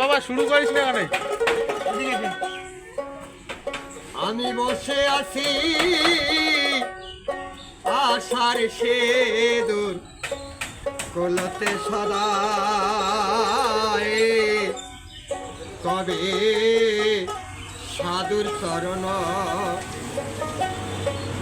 বাবা, শুরু করিস না অনেক আমি বসে আছি, আশার সে দূর কলতে সদা কবে সাধুর চরণ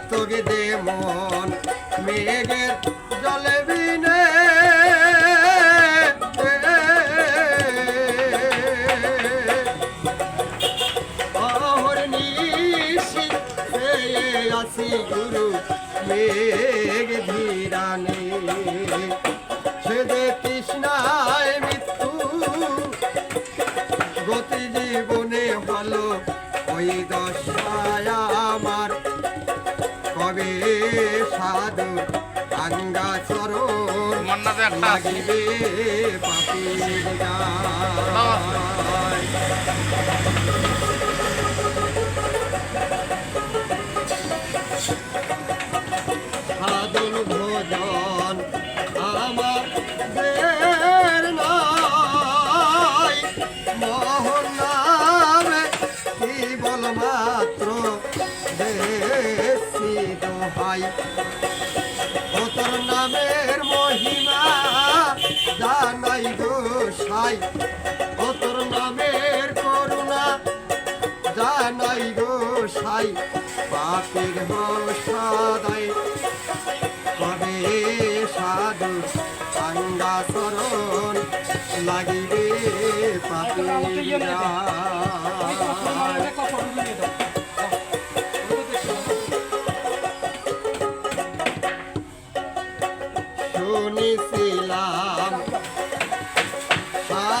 সাতক দে মন মেঘের জলে বিনে। আসি গুরু মেঘ ধীরানে ছেদে তৃষ্ণায় লাগিবে গায়। সাধন ভোজন আমার দের নাই মোহন নামে কেবল মাত্র দেশি দোহাই ও তোর নামের মহিমা জানাই গোসাই ও তোর নামের করুণা। জানাই গোসাই পাপের বসাদাই কবে সাধু আঙ্গা চরণ লাগিবে পাপের?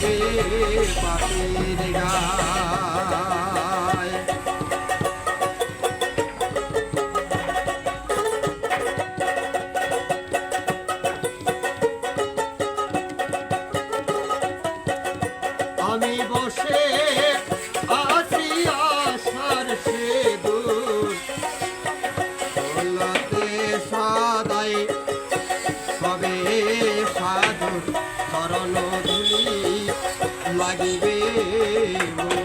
লাগিবে পাখির আমি বসে লাগিবে